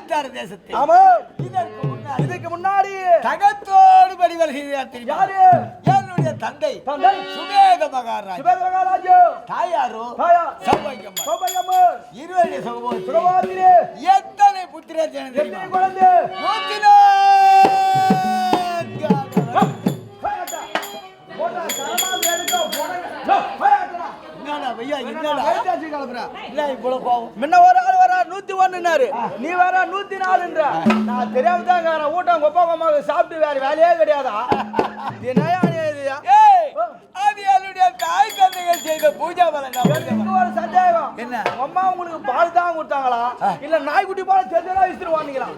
காந்தார தேசத்தில். ஆமா இதுக்கு முன்னாடி. தகத்தோடு படி வருகிறார் தெரியுமா? யாரு? என்னுடைய தந்தை. தந்தை. சுவேத மகாராஜ். தாயாரோ? சௌபாகியம்மா இருவருடைய சுகவாதிரே எத்தனை புத்திரர் ஜனம் எத்தனை? குழந்தை? நூத்தி நான்கு ஆண்டுகள். போயாட்டா. போட்டா, சரமாவது எடுக்க, போடுங்க. லோ, போயாட்டா. என்னடா ஐயா என்னடா? வயிற்றாச்சு கிளப்புறா. என்ன இவ்வளவு கோவம் முன்ன ஒரு ஆள் வரா நூத்தி ஒண்ணுனாரு. நீ வேற நூத்தி நாலுன்ற. நான் தெரியாம தான். ஊட்டம் கொப்பா கொம்மாக்கு சாப்பிட்டு வேற வேலையே கிடையாதா? செய்த பூஜா பலன் சந்தேகம். என்ன? அம்மா உங்களுக்கு பால் தான் கொடுத்தாங்களா? இல்ல நாய்க்குட்டி பால் தெரிஞ்சதா விசிறுவாங்களா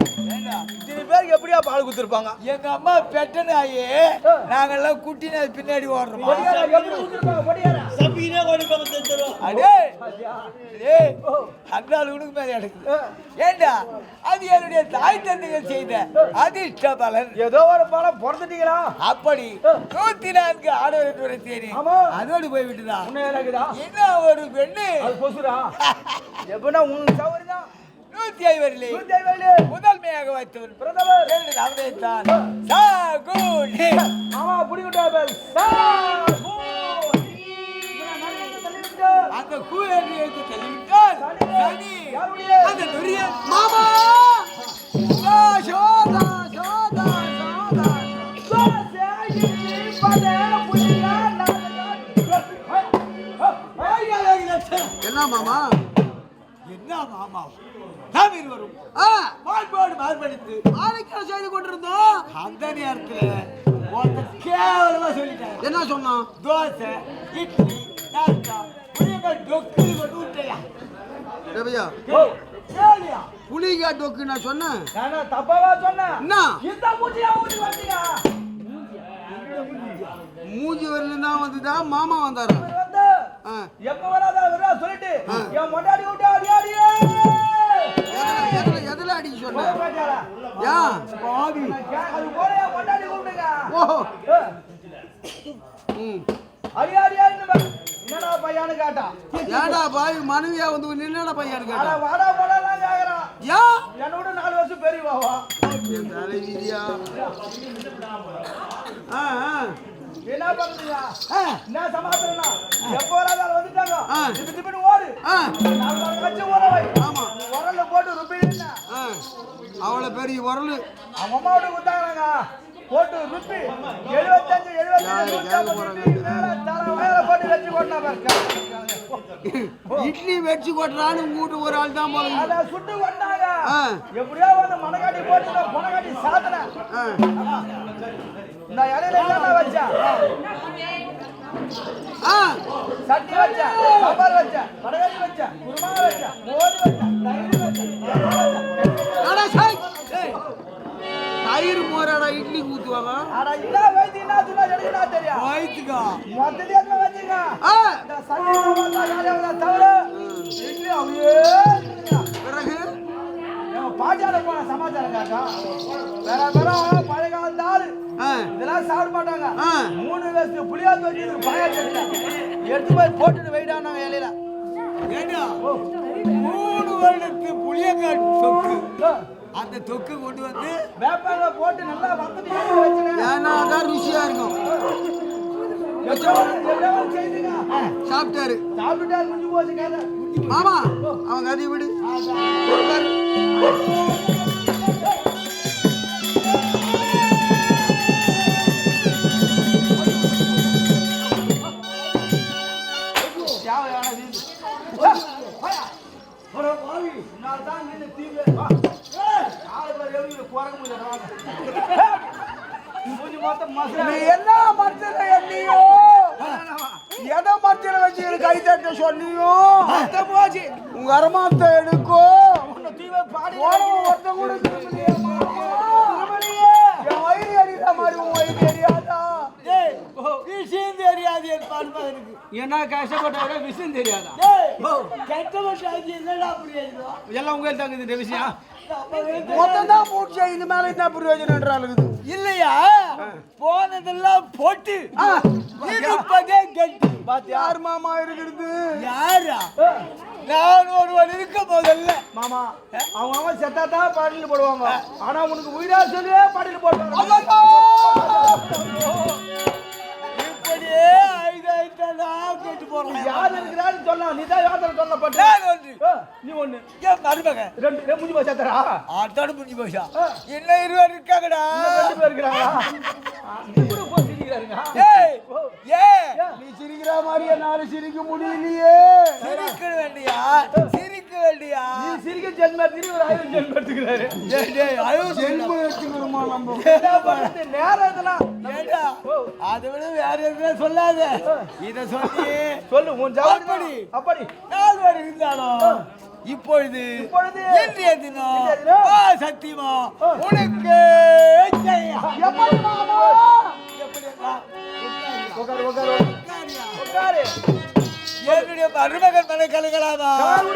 இத்தனை பேருக்கு எப்படியா பால் கொடுத்துருப்பாங்க? எங்க அம்மா பெட்ட நாயே நாங்கெல்லாம் குட்டி நாய் பின்னாடி ஓடுறோம். அடே. அந்த ஆளு உனக்கு மேல எடுக்குது ஏண்டா? அது என்னுடைய தாய் தந்தைகள் செய்த அதிர்ஷ்ட பலன். ஏதோ ஒரு பாலம் பிறந்துட்டீங்களா அப்படி நூத்தி நான்கு ஆடவர் ஆமா. அதோடு போய் விட்டுதா என்ன ஒரு பெண்ணு? எப்படின்னா உங்களுக்கு சௌகரியம் தான் நூத்தி ஐவரிலே. முதன்மையாக வைத்தவர் பிரதமர். இரண்டு அவதைத்தான் சாகுனி ஆமா புடிக்கிட்டார்கள் அந்த எடுத்து தள்ளிவிட்டால் சனி? அந்த துரிய மாமா! சோதா சோதா சோதா. என்ன மாமா? என்ன மாமா? நாம் இருவரும் மார்போடு மார்படித்து ஆரோக்கியம் செய்து கொண்டிருந்தோம் அந்த நேரத்துல ஒருத்தன் கேவலமா சொல்லிட்டாங்க என்ன சொன்னான்? தோசை இட்லி புலிகா டொக்கு நான் சொன்னேன். தப்பாவா சொன்னேன் மூஞ்சி வரல தான் வந்துதான் மாமா வந்தாரு. எப்ப வராத விரா சொல்லிட்டு என் மொட்டாடி விட்டு அடியே என்னடா பையனு கேட்டா. ஏன்டா பாவி மனைவியா வந்து நின்னடா பையன் அட கேட்டா வாடா போடாலாம் கேக்குறான் ஏன் என்னோட நாலு வருஷம் பெரியவாவா? தலைவிதியா ஆ ஆ. என்ன பண்றீங்க? என்ன சமாதானம் எப்போ வராத வந்துட்டாங்க. திப்பு திப்புன்னு ஓடு. ஆ. நாலு நாலு கட்சி ஓட வை. ஆமா. உரல்ல போட்டு ஆ. அவளை பெரிய உரலு. அவங்க அம்மாவோட கொடுத்தாங்க போட்டு ருப்பி. எழுபத்தஞ்சு வச்சு இட்லி வச்சு கொட்டுறான்னு வீட்டு ஒரு ஆள் தான் போல அத சுட்டு கொண்டாங்க. எப்படியோ வந்து மனக்காட்டி போட்டு நான் பொனக்காட்டி சாத்தினேன். இந்த இலையில என்ன வச்சேன். ஆ. சட்னி வச்சேன் சாம்பார் வச்சேன் வடகறி வச்சேன் குருமா வச்சேன் மோர் வச்சேன் தயிர் மோராடா இட்லி ஊத்துவாங்க. அட என்ன வைத்தி என்ன சொன்னா மொத்தத்தையே எடுத்து வச்சுங்க ஆ. இந்த காலையில தவிர இட்லி அப்படியே. பிறகு? போன சமாச்சாரம் கேட்டா வேற வேற பழைய காலத்து ஆளு இதெல்லாம் சாப்பிட மாட்டாங்க. மூணு வயசு புளியா தோட்டி பழைய எடுத்து போய் போட்டுட்டு வெயிட்டானாங்க இலையில. ஏண்டா? மூணு வருடத்து புளியங்காய் தொக்கு. அந்த தொக்கு கொண்டு வந்து வேப்பாங்க போட்டு நல்லா வந்தது ஏன்னா தான் ருசியா இருக்கும். சாப்பிட்டாரு. சாப்பிட்டுட்டா முடிஞ்சு போச்சு கதை. மாமா அவன் கதையை விடு. நீ என்ன மரத்துல எண்ணியோ எதை மரத்துல வச்சு கை தட்ட சொன்னியோ போச்சு. உங்க அரமாத்த எடுக்கோ ஒருத்தன் கூட. திருமலையே. என் வயிறு மாதிரி உன் வயிறு விஷயம் தெரியாது என் பால்மகனுக்கு என்ன கஷ்டப்பட்டாங்க விஷயம் தெரியாதா? கெட்டவன் ஆகி என்னடா அப்படி எல்லாம் உங்களுக்கு தாங்க இந்த விஷயம். மொத்தம் தான் மூச்சு இது மேல என்ன பிரயோஜனம் இருக்குது. இல்லையா? போனதெல்லாம் போட்டு. இருப்பதே கெட்டு. யார் மாமா இருக்கிறது? யாரா? நான் ஒருவன் இருக்க போதல்ல. மாமா அவங்க அவன் செத்தா தான் பாட்டில் போடுவாங்க. ஆனா உனக்கு உயிரா சொல்லியே பாட்டில் போடுவாங்க கேட்டு போறேன் யார் இருக்கிறான்னு சொல்லலாம் நீ தான் யோசனை சொல்லப்பட்ட நீ ஒண்ணு. என் மருமகன். ரெண்டு முடிஞ்சு போய் செத்தரா அதோட முடிஞ்சு போச்சா இன்னும் இருவர் இருக்காங்கடா. ரெண்டு பேர் இருக்கிறாங்களா? நீ சிரிக்கிற மாதிரி என்னால சிரிக்க முடியலையே. சிரிக்க வேண்டியா சிரிக்க வேண்டியா நீ சிரிக்க ஜென்ம திரும்பி ஒரு ஆயிரம் ஜென்ம எடுத்துக்கிறாரு. டேய், டேய், அழுவு ஜென்மம் எடுத்துக்கிறோமா நம்ம? நேரம் இதெல்லாம் அதை விட வேற எதுவும் சொல்லாத. இத சொல்லி சொல்லு உன் அப்படி. அப்படி. நால்வர் இருந்தாலும் இப்பொழுது இப்பொழுது இன்றைய தினம் சத்தியமா உனக்கு என்னுடைய மருமகன் மனை கலகலாமா கால்